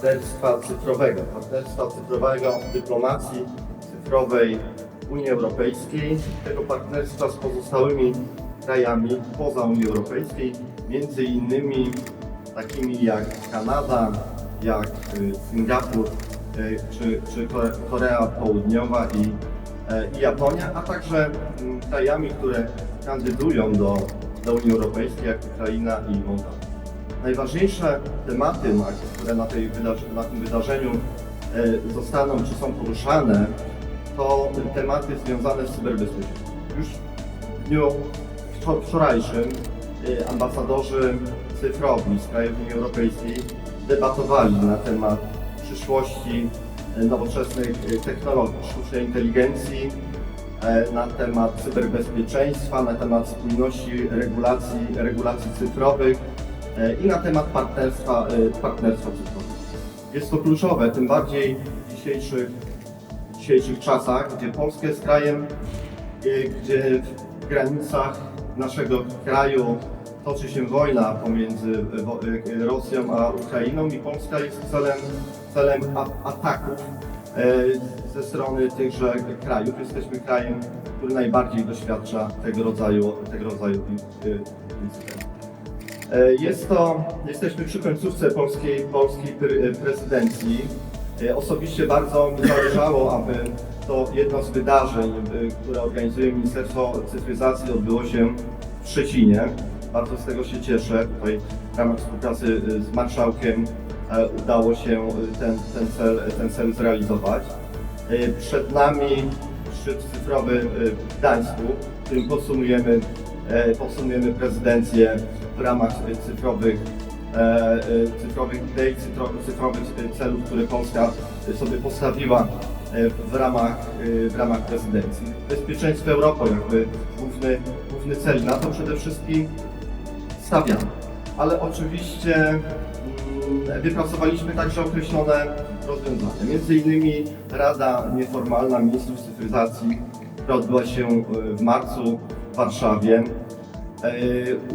partnerstwa cyfrowego, partnerstwa cyfrowego dyplomacji cyfrowej Unii Europejskiej, tego partnerstwa z pozostałymi krajami poza Unią Europejskiej, między innymi takimi jak Kanada, jak y, Singapur, y, czy, czy Kore- Korea Południowa i, e, i Japonia, a także mm, krajami, które kandydują do, do Unii Europejskiej, jak Ukraina i Mołdawia. Najważniejsze tematy, które na, na tym wydarzeniu e, zostaną czy są poruszane, to tematy związane z cyberbezpieczeństwem. Już w dniu wczor- wczorajszym e, ambasadorzy cyfrowi z krajów Unii Europejskiej debatowali na temat przyszłości e, nowoczesnych technologii, sztucznej inteligencji, na temat cyberbezpieczeństwa, na temat spójności regulacji, regulacji cyfrowych i na temat partnerstwa, e, partnerstwa cyfrowego. Jest to kluczowe, tym bardziej w dzisiejszych, w dzisiejszych czasach, gdzie Polska jest krajem, e, gdzie w granicach naszego kraju toczy się wojna pomiędzy e, e, Rosją a Ukrainą i Polska jest celem, celem ataków e, ze strony tychże krajów. Jesteśmy krajem, który najbardziej doświadcza tego rodzaju, tego rodzaju in- e, incydentów. E, Jest to, jesteśmy przy końcówce polskiej, polskiej pre- prezydencji. E, Osobiście bardzo mi zależało, aby to jedno z wydarzeń, e, które organizuje Ministerstwo Cyfryzacji odbyło się w Szczecinie. Bardzo z tego się cieszę. Tutaj w ramach współpracy e, z marszałkiem e, udało się e, ten, ten, cel, ten cel zrealizować. E, Przed nami szczyt cyfrowy e, w Gdańsku, w którym podsumujemy, e, podsumujemy prezydencję w ramach e, cyfrowych, e, e, cyfrowych idei, cyfro- cyfrowych celów, które Polska sobie postawiła w ramach, w ramach prezydencji. Bezpieczeństwo Europy jakby główny, główny cel. Na to przede wszystkim stawiamy. Ale oczywiście mm, wypracowaliśmy także określone rozwiązania. Między innymi Rada Nieformalna Ministrów Cyfryzacji, która odbyła się w marcu w Warszawie,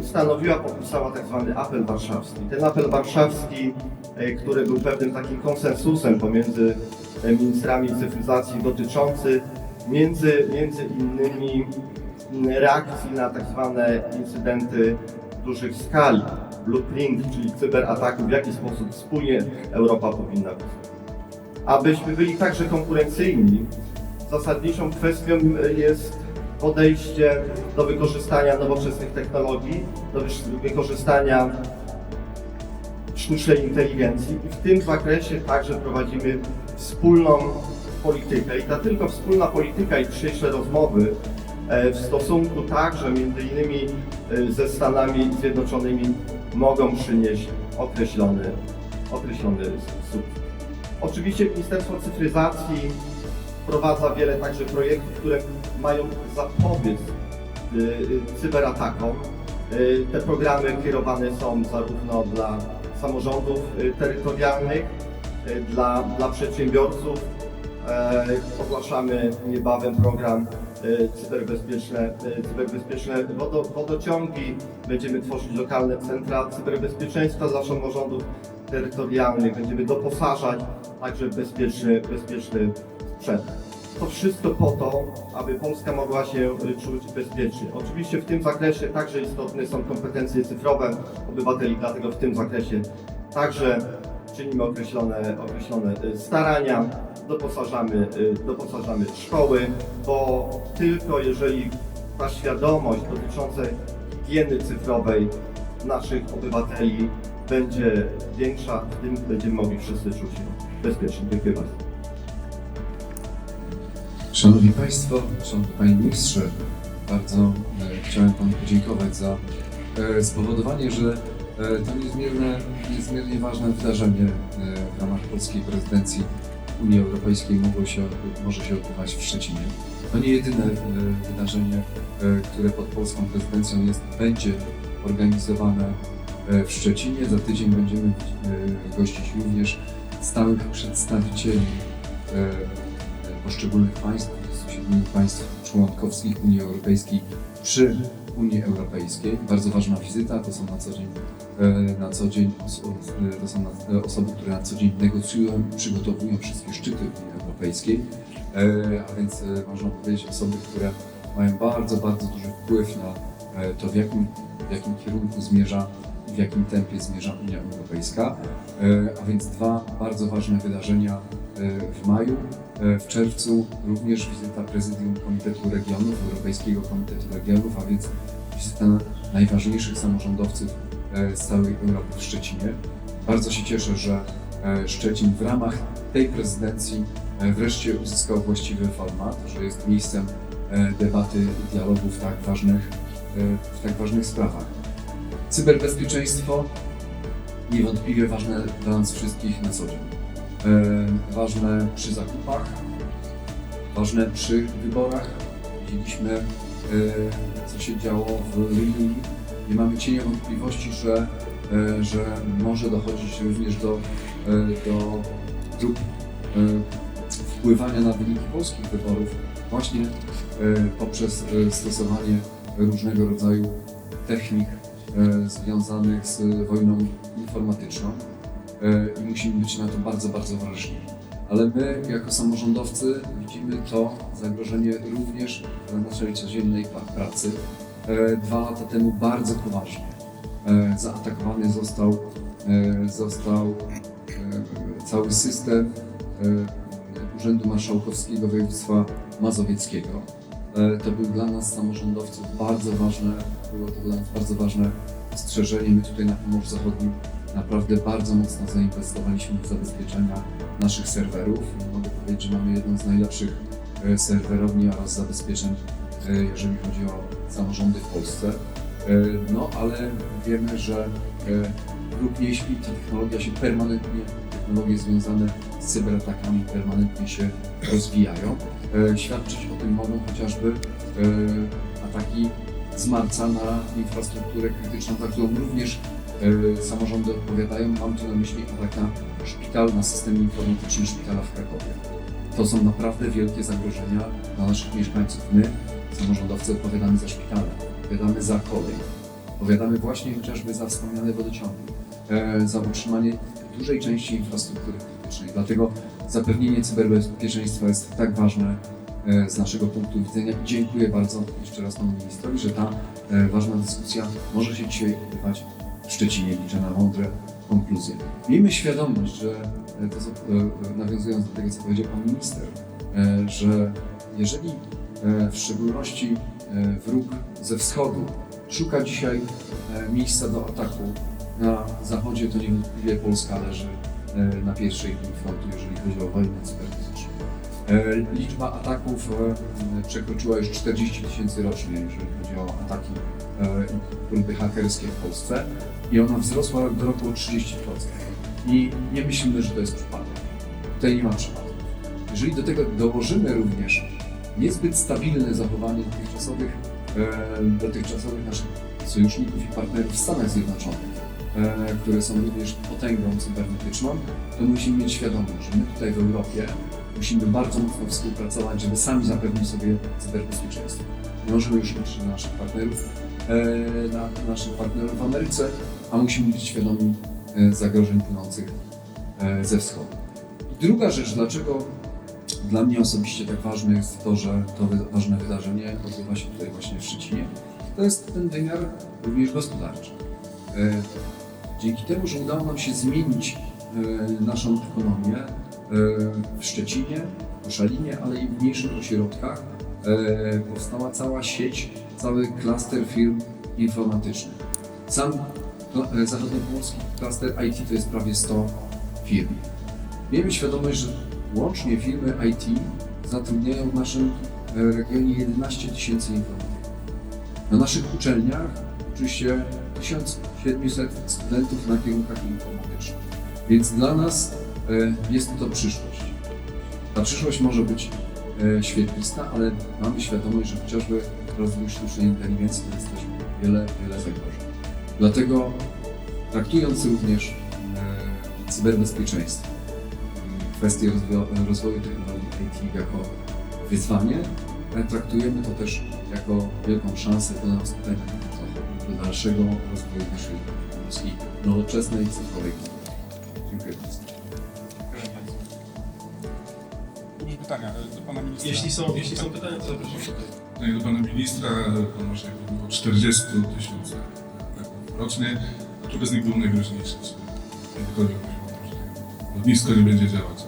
ustanowiła, podpisała tak zwany apel warszawski. Ten apel warszawski, e, który był pewnym takim konsensusem pomiędzy e, ministrami cyfryzacji dotyczący między, między innymi reakcji na tak zwane incydenty dużych skali, blueprint, czyli cyberataków, w jaki sposób wspólnie Europa powinna być. Abyśmy byli także konkurencyjni, zasadniczą kwestią jest podejście do wykorzystania nowoczesnych technologii, do wykorzystania sztucznej inteligencji i w tym zakresie także prowadzimy wspólną politykę. I ta tylko wspólna polityka i dzisiejsze rozmowy e, w stosunku także między innymi e, ze Stanami Zjednoczonymi mogą przynieść określony, określony sukces. Oczywiście Ministerstwo Cyfryzacji wprowadza wiele także projektów, które mają zapobiec y, y, cyberatakom. Y, Te programy kierowane są zarówno dla samorządów terytorialnych, dla, dla przedsiębiorców. E, Ogłaszamy niebawem program cyberbezpieczne, cyberbezpieczne wodo, wodociągi. Będziemy tworzyć lokalne centra cyberbezpieczeństwa dla samorządów terytorialnych. Będziemy doposażać także bezpieczny, bezpieczny sprzęt. To wszystko po to, aby Polska mogła się czuć bezpiecznie. Oczywiście w tym zakresie także istotne są kompetencje cyfrowe obywateli, dlatego w tym zakresie także czynimy określone, określone y, starania, doposażamy, y, doposażamy szkoły, bo tylko jeżeli ta świadomość dotycząca higieny cyfrowej naszych obywateli będzie większa, w tym będziemy mogli wszyscy czuć się bezpiecznie. Dziękuję bardzo. Szanowni Państwo, Szanowny Panie Ministrze, bardzo e, chciałem Panu podziękować za e, spowodowanie, że e, to niezmiernie, niezmiernie ważne wydarzenie w ramach polskiej prezydencji Unii Europejskiej mogło się, może się odbywać w Szczecinie. To nie jedyne wydarzenie, które pod polską prezydencją jest, będzie organizowane w Szczecinie. Za tydzień będziemy gościć również stałych przedstawicieli poszczególnych państw, 27 państw członkowskich Unii Europejskiej przy Unii Europejskiej. Bardzo ważna wizyta, to są na co dzień, e, na co dzień e, to są e, osoby, które na co dzień negocjują i przygotowują wszystkie szczyty Unii Europejskiej, a więc można powiedzieć osoby, które mają bardzo, bardzo duży wpływ na to, w jakim, w jakim kierunku zmierza i w jakim tempie zmierza Unia Europejska. E, A więc dwa bardzo ważne wydarzenia e, w maju. E, W czerwcu również wizyta prezydium Komitetu Regionów, Europejskiego Komitetu Regionów, a więc wizyta najważniejszych samorządowców z całej Europy w Szczecinie. Bardzo się cieszę, że Szczecin w ramach tej prezydencji wreszcie uzyskał właściwy format, że jest miejscem debaty i dialogu w tak ważnych, w tak ważnych sprawach. Cyberbezpieczeństwo niewątpliwie ważne dla nas wszystkich na co dzień. E, ważne przy zakupach, ważne przy wyborach. Widzieliśmy, e, co się działo w Rilii. Nie mamy cienia wątpliwości, że, e, że może dochodzić również do, do prób wpływania na wyniki polskich wyborów właśnie poprzez stosowanie różnego rodzaju technik związanych z wojną informatyczną e, i musimy być na to bardzo, bardzo wrażliwi. Ale my, jako samorządowcy, widzimy to zagrożenie również w naszej codziennej pracy. E, Dwa lata temu bardzo poważnie e, zaatakowany został, e, został e, cały system e, Urzędu Marszałkowskiego Województwa Mazowieckiego. E, To był dla nas, samorządowców, bardzo ważne, było to dla nas bardzo ważne ostrzeżenie. My tutaj na Pomorzu Zachodnim naprawdę bardzo mocno zainwestowaliśmy w zabezpieczenia naszych serwerów. Mogę powiedzieć, że mamy jedną z najlepszych e, serwerowni oraz zabezpieczeń, e, jeżeli chodzi o samorządy w Polsce. E, No, ale wiemy, że lub nie śpi, ta technologia się permanentnie, technologie związane z cyberatakami permanentnie się rozwijają. Świadczyć o tym mogą chociażby ataki z marca na infrastrukturę krytyczną, za którą również e, samorządy odpowiadają. Mam tu na myśli atak na szpital, na system informatyczny szpitala w Krakowie. To są naprawdę wielkie zagrożenia dla naszych mieszkańców. My, samorządowcy, odpowiadamy za szpitale, odpowiadamy za kolej, odpowiadamy właśnie chociażby za wspomniane wodociągi, e, za utrzymanie dużej części infrastruktury krytycznej. Dlatego zapewnienie cyberbezpieczeństwa jest tak ważne z naszego punktu widzenia. Dziękuję bardzo jeszcze raz panu ministrowi, że ta e, ważna dyskusja może się dzisiaj odbywać w Szczecinie. Liczę na mądre konkluzje. Miejmy świadomość, że e, to, e, e, nawiązując do tego, co powiedział pan minister, e, że jeżeli e, w szczególności e, wróg ze wschodu szuka dzisiaj e, miejsca do ataku na zachodzie, to niewątpliwie Polska leży e, na pierwszej linii frontu, jeżeli chodzi o wojnę cybernetyczną. E, Liczba ataków e, przekroczyła już 40 tysięcy rocznie, jeżeli chodzi o ataki e, i próby hakerskie w Polsce i ona wzrosła do roku o 30%. I nie myślimy, że to jest przypadek. Tutaj nie ma przypadku. Jeżeli do tego dołożymy również niezbyt stabilne zachowanie dotychczasowych, e, dotychczasowych naszych sojuszników i partnerów w Stanach Zjednoczonych, e, które są również potęgą cybernetyczną, to musimy mieć świadomość, że my tutaj w Europie musimy bardzo mocno współpracować, żeby sami zapewnić sobie cyberbezpieczeństwo. Możemy już liczyć na naszych partnerów, e, na naszych partnerów w Ameryce, a musimy być świadomi e, zagrożeń płynących e, ze wschodu. I druga rzecz, dlaczego dla mnie osobiście tak ważne jest to, że to ważne wydarzenie odbywa się tutaj właśnie w Szczecinie, to jest ten wymiar również gospodarczy. Dzięki temu, że udało nam się zmienić naszą ekonomię w Szczecinie, w Koszalinie, ale i w mniejszych ośrodkach, e, powstała cała sieć, cały klaster firm informatycznych. Sam e, zachodniopomorski klaster IT to jest prawie 100 firm. Miejmy świadomość, że łącznie firmy IT zatrudniają w naszym e, regionie 11 tysięcy informatyków. Na naszych uczelniach uczy się 1700 studentów na kierunkach informatycznych. Więc dla nas e, jest to przyszłość. Ta przyszłość może być e, świetlista, ale mamy świadomość, że chociażby rozwój sztucznej inteligencji to jest też wiele, wiele zagrożeń. Dlatego traktując również e, cyberbezpieczeństwo, kwestię rozwo- rozwoju technologii IT jako wyzwanie, traktujemy to też jako wielką szansę do nas do dalszego rozwoju naszej nowoczesnej, cyfrowej. Pytania e, do pana ministra. Jeśli są, jeśli są pytania, to zapraszam. Pytanie do pana ministra. Pan może jak mówił o 40 tysiącach rocznie. Dlaczego z nich był najgroźniejszy? Czy mówił, że lotnisko nie będzie działać?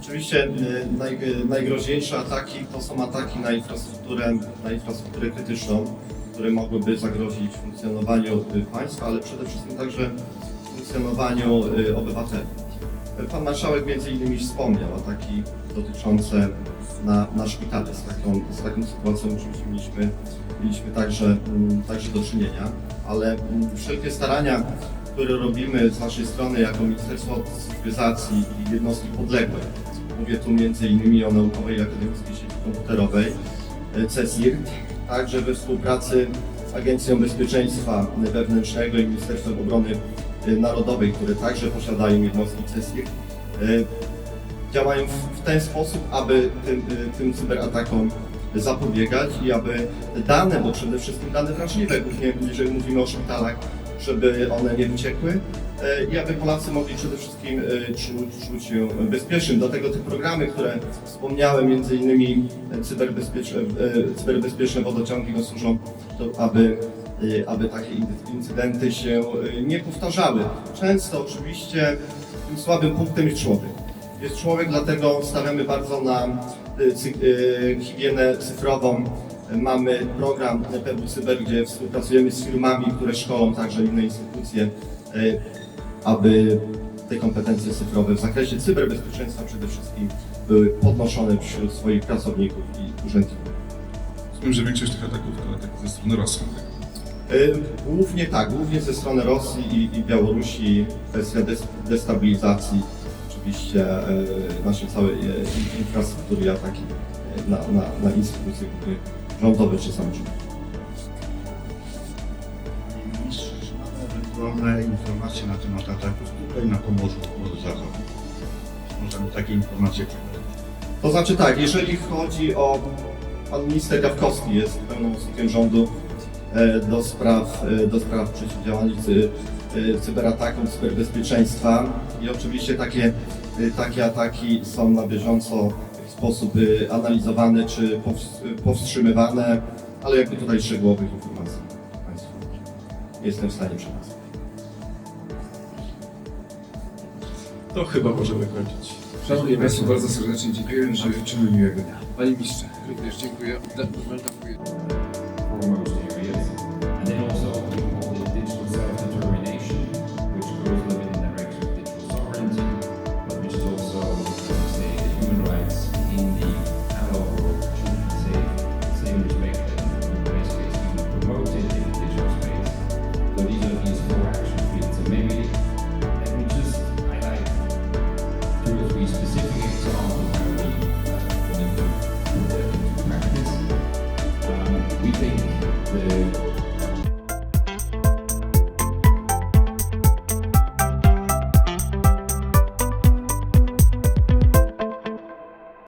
Oczywiście y, naj, y, najgroźniejsze ataki to są ataki na infrastrukturę, na infrastrukturę krytyczną, które mogłyby zagrozić funkcjonowaniu państwa, ale przede wszystkim także funkcjonowaniu y, obywateli. Pan marszałek między innymi wspomniał ataki dotyczące na, na szpitale. Z taką, z taką sytuacją oczywiście mieliśmy, mieliśmy także, mm, także do czynienia, ale mm, wszelkie starania, które robimy z naszej strony jako Ministerstwo Cyfryzacji i jednostki podległe, mówię tu między innymi o Naukowej Akademickiej Sieci Komputerowej, e, CESIR, także we współpracy z Agencją Bezpieczeństwa Wewnętrznego i Ministerstwem Obrony Narodowej, które także posiadają jednostki CESIR, e, działają w, ten sposób, aby tym, y, tym cyberatakom zapobiegać i aby dane, bo przede wszystkim dane wrażliwe, głównie jeżeli mówimy o szpitalach, żeby one nie wyciekły y, i aby Polacy mogli przede wszystkim y, czuć, czuć się bezpiecznym. Dlatego te programy, które wspomniałem, między innymi cyberbezpieczne, cyberbezpieczne wodociągi no, służą to, aby aby takie in- incydenty się y, nie powtarzały. Często oczywiście tym słabym punktem jest człowiek jest człowiek, dlatego stawiamy bardzo na y, y, higienę cyfrową. Mamy program PW Cyber, gdzie współpracujemy z firmami, które szkolą także inne instytucje, y, aby te kompetencje cyfrowe w zakresie cyberbezpieczeństwa przede wszystkim były podnoszone wśród swoich pracowników i urzędników. Rozumiem, że większość tych ataków to ataki ze strony Rosji. Y, Głównie tak, głównie ze strony Rosji i, i Białorusi kwestia des, destabilizacji oczywiście y, naszej całej y, infrastruktury, ataki na, na, na instytucje rządowe czy samorządowe. Panie ministrze, czy mamy informacje na temat ataków tutaj na Pomorzu, Morzu Zachodnim? Możemy takie informacje przekazać. To znaczy tak, jeżeli chodzi o pan minister Gawkowski jest pełnomocnikiem rządu do spraw, e, do spraw przeciwdziałania cy, e, cyberatakom, cyberbezpieczeństwa i oczywiście takie, e, takie ataki są na bieżąco w sposób e, analizowany czy pows- powstrzymywane, ale jakby tutaj szczegółowych informacji Państwu nie jestem w stanie przekazać. To chyba możemy kończyć. Szanowni Państwo, bardzo serdecznie dziękuję. Życzymy miłego dnia. Panie Ministrze, również dziękuję. Dziękuję.